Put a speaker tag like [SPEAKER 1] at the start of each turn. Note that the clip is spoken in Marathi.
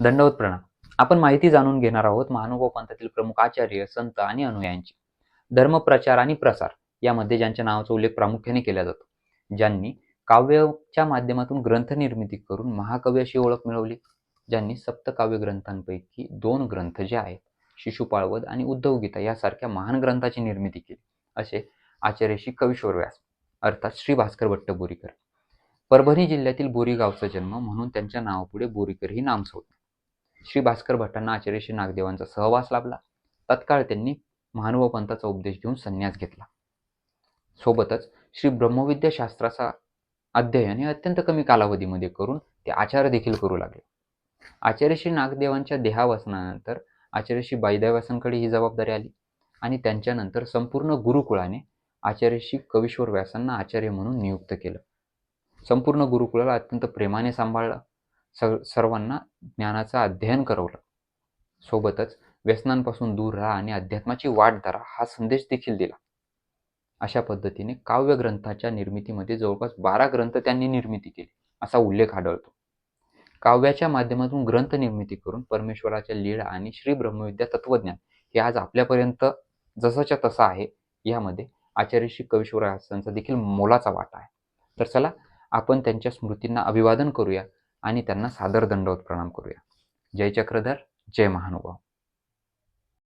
[SPEAKER 1] दंडवत प्रणाम. आपण माहिती जाणून घेणार आहोत महानुभाव पंथातील प्रमुख आचार्य संत आणि अनुयायांची धर्मप्रचार आणि प्रसार यामध्ये ज्यांच्या नावाचा उल्लेख प्रामुख्याने केला जातो. ज्यांनी काव्याच्या माध्यमातून ग्रंथ निर्मिती करून महाकवी अशी ओळख मिळवली. ज्यांनी सप्तकाव्य ग्रंथांपैकी दोन ग्रंथ जे आहेत शिशुपाळवध आणि उद्धवगीता यासारख्या महान ग्रंथाची निर्मिती केली. असे आचार्य श्री कवीश्वर व्यास अर्थात श्री भास्कर भट्ट बोरीकर परभणी जिल्ह्यातील बोरीगावचा जन्म म्हणून त्यांच्या नावापुढे बोरीकर ही नाम सोडले श्री भास्कर भट्टांना आचार्य श्री नागदेवांचा सहवास लाभला. तत्काळ त्यांनी महानुभाव पंथाचा उपदेश घेऊन संन्यास घेतला. सोबतच श्री ब्रह्मविद्या शास्त्राचा अध्ययन हे अत्यंत कमी कालावधीमध्ये करून ते आचार्य देखील करू लागले. आचार्य श्री नागदेवांच्या देहावसनानंतर आचार्य श्री बाईदेवासांकडे ही जबाबदारी आली आणि त्यांच्यानंतर संपूर्ण गुरुकुळाने आचार्य श्री कविश्वर व्यासांना आचार्य म्हणून नियुक्त केलं. संपूर्ण गुरुकुळाला अत्यंत प्रेमाने सांभाळलं. स सर्वांना ज्ञानाचं अध्ययन करवलं. सोबतच व्यसनांपासून दूर राहा आणि अध्यात्माची वाट धरा हा संदेश देखील दिला. अशा पद्धतीने काव्य ग्रंथाच्या निर्मितीमध्ये जवळपास बारा ग्रंथ त्यांनी निर्मिती केली असा उल्लेख आढळतो. काव्याच्या माध्यमातून ग्रंथ निर्मिती करून परमेश्वराच्या लीळा आणि श्री ब्रह्मविद्या तत्वज्ञान हे आज आपल्यापर्यंत जसंच्या तसं आहे यामध्ये आचार्य श्री कवीश्वरासांचा देखील मोलाचा वाटा आहे. तर चला आपण त्यांच्या स्मृतींना अभिवादन करूया. आणि त्यांना सादर दंडवत प्रणाम करूया. जय चक्रधर जय महानुभाव.